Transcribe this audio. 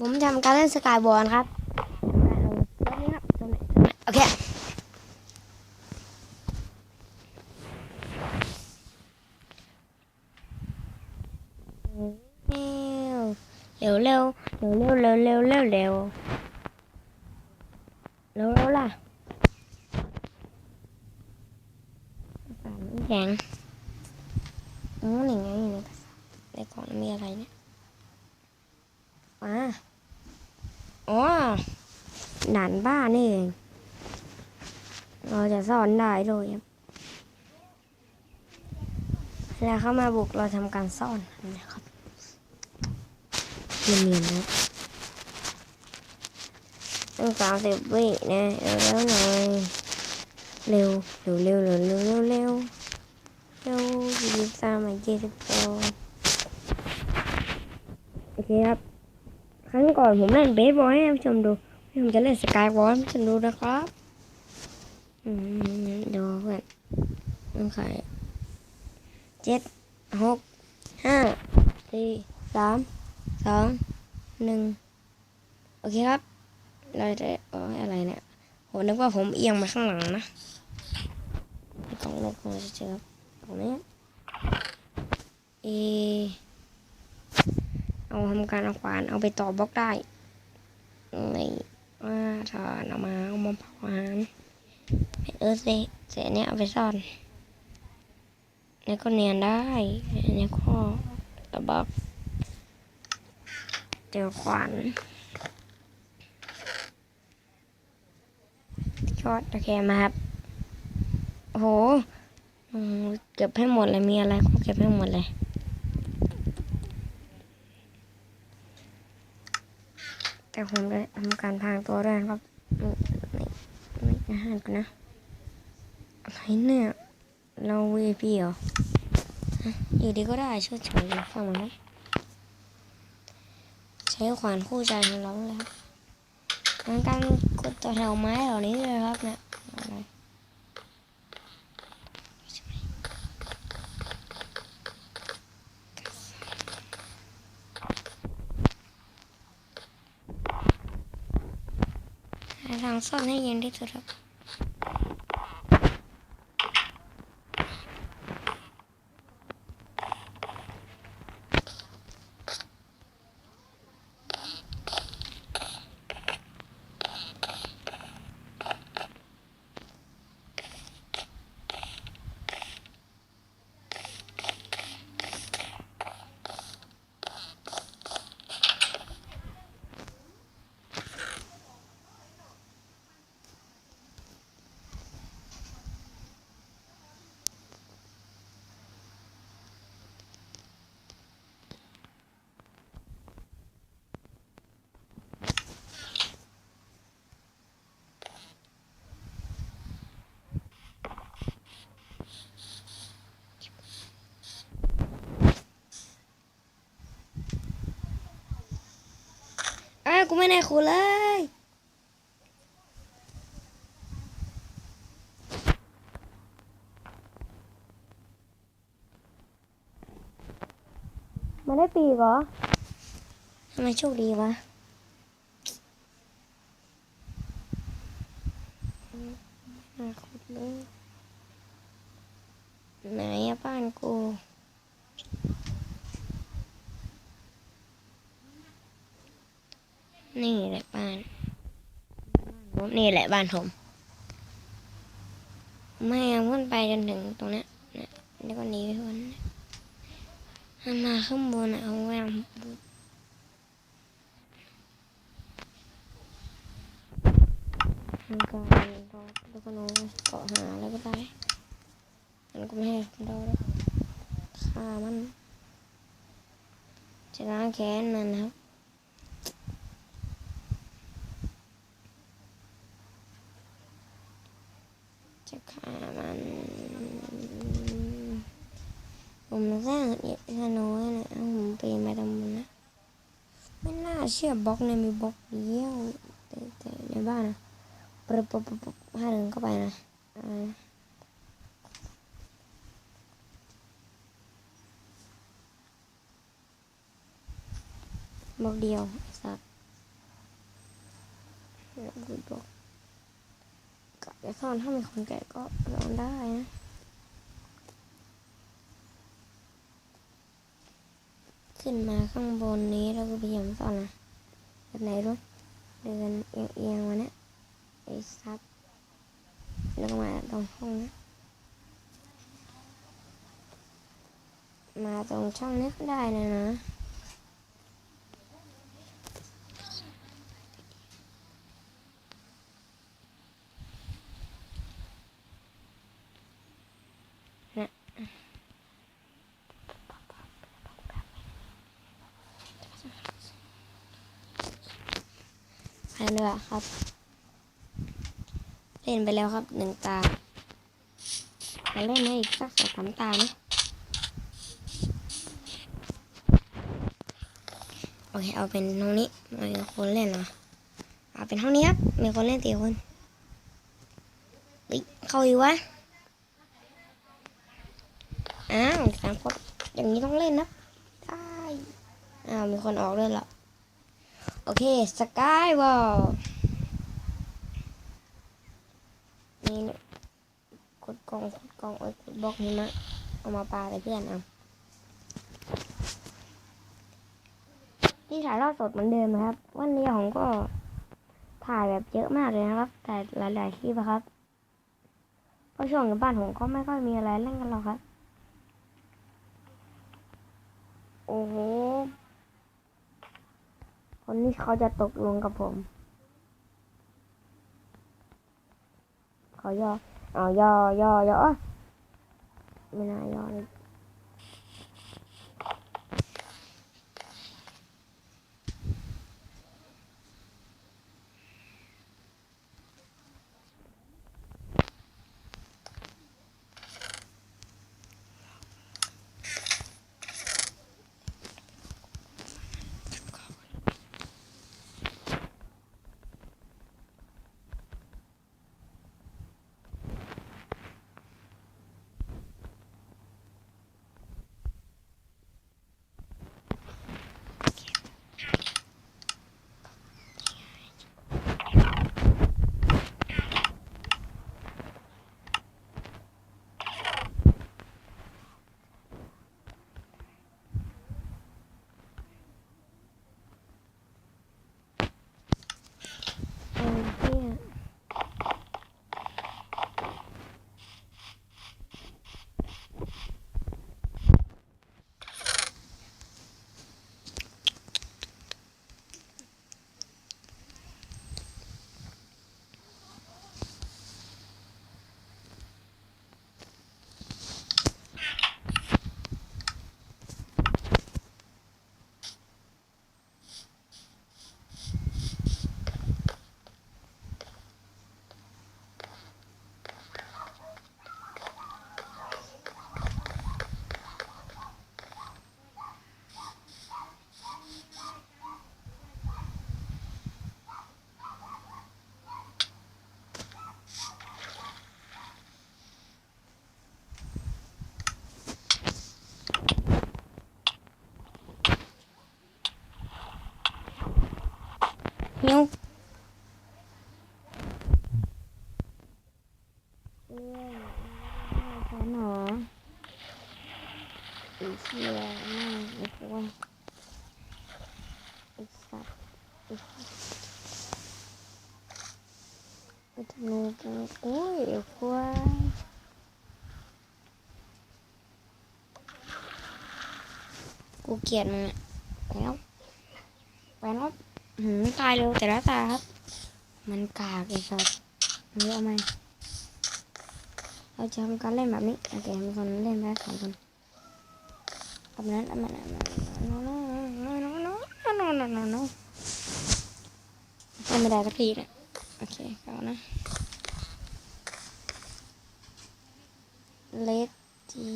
ผมทำการเล่นสกายบอลครับโอเคเร็วเร็วเร็วเร็วเร็วเร็วเร็วเร็วเร็วเร็วล่ะสารน้ำแข็งอืมนี่ไงอยู่ในในกล่องมีอะไรเนี่ย อ่าอ๋อด่านบ้านนี่เอง เราจะซ่อนได้ด้วยครับเวลาเข้ามาบุกเราทำการซ่อนนะครับมันเนียนนะต้องสามสิบวินะเร็วเร็วหน่อยเร็วเร็วเร็วเร็วเร็วเร็วเร็วเร็วยี่สิบสามยี่สิบสองโอเคครับค รั้งก่อนผมเล่นเบสบอลให้ท่านผู้ชมดูผมจะเล่นสกายบอลให้ท่านผู้ชมดูนะครับอืมดูเพื่อนต้องใคเจ็ดหกห้าสี่สามสองหนึ่งโอเคครับ เราจะอาอะไรเนี่ยผมนึกว่าผมเอียงมาข้างหลังนะกล่องรถผมจะเจอครับตรงนี้เอ เอาทำการเอาขวานเอาไปต่อบล็อกได้นี่ว่าถอนออกมาเอามาเผาอาหารเออเสเสเนี่ยเอาไปซ่อนแล้วก็เนียนได้อันนี้ก็ตะบล็อกเจอขวานชอดตะแคมาครับโอ้โหเก็บให้หมดเลยมีอะไรก็เก็บให้หมดเลย แต่ผมได้ทำการพรางตัวด้วยครับนี่นี่นี่อาหารกันนะอะไรเนี่ย เราวีพี่เหรออยู่ดีก็ได้ช่วยเฉยๆฟังมันครับใช้ขวานคู่ใจของเราแล้วทำการกดต่อแถวไม้เหล่านี้เลยครับเนี่ย ఛాన్స్ అనే ఎండి తురపు กูไม่ได้คูเลยมาได้ปีกเหรอทำไมโชคดีวะน่าขุดเลยไหนอะบ้านกู นี่แหละบ้านผมนี่แหละบ้านผมไม่เอาขึ้นไปจนถึงตรงนี้นี่ยแล้วก็หนีไปคนมันมาข้างบนอะเอาแวมทำการรอแล้วก็น้เกาะหาแล้วก็ได้มันก็ไม่ให้เดาแล้วฆ่ามันจะล้างแค้นมันนะครับ จะฆ่ามันผมสร้างธนูไว้นะผมปีนมาตรงบนนะ ไม่น่าเชื่อบล็อกเนี่ยมีบล็อกเดียวแต่แต่ในบ้านนะปุ๊บปุ๊บปุ๊บให้เดินเข้าไปนะบล็อกเดียวสัตว์เนี่ยขุดบล็อก กะจะซ่อนถ้ามีคนแก่ก็ซ่อนได้นะขึ้นมาข้างบนนี้แล้วก็พยายามซ่อนนะแบบไหนรู้เดินเอียงๆมาเนี่ยไอ้ซับแล้วก็มาตรงห้องนะมาตรงช่องนี้ก็ได้นะนะ ไปเลยอครับ เล่นไปแล้วครับหนึ่งตาไปเล่นให้อีกสักสองสามตานะโอเคเอาเป็นตรงนี้มีคนเล่นเหรอเอาเป็นเท่านี้ครับ มีคนเล่นตีคนเฮ้ยเข้าอีกวะอ้าวสามคนอย่างนี้ต้องเล่นนะได้อ้าวมีคนออกเลยเหรอ โอเคสกายวอลนี่กดกองกดกองเอ้ยกดบล็อกหิมะเอามาปาใส่เพื่อนเอาที่ถ่ายทอดสดเหมือนเดิมนะครับ วันนี้ผมก็ถ่ายแบบเยอะมากเลยนะครับ แต่หลายๆคลิปอะครับเพราะช่วงอยู่บ้านผมก็ไม่ค่อยมีอะไรเล่นกันหรอกครับ โอ้โห คนนี้เขาจะตกลงกับผม เขาย่อ เอาย่อย่อย่อไม่น่าย่อเลย นิ้วเอ้ยแฟนหรอไอ้เชี่ยไม่ไอ้พวกไอ้สัตว์ไอ้สัตว์ไอ้ธนูกูโอ้ยไอ้ควายกูเกลียดมึงแล้วไปแล้ว หืมตายเร็วแต่ละตาครับ มันกากไอ้สัตว์มึงเอาไหมเราจะทำการเล่นแบบนี้โอเคมีคนเล่นได้สองคนแบบนั้นมันมันมันไม่ได้สักทีนะโอเคเอานะเลด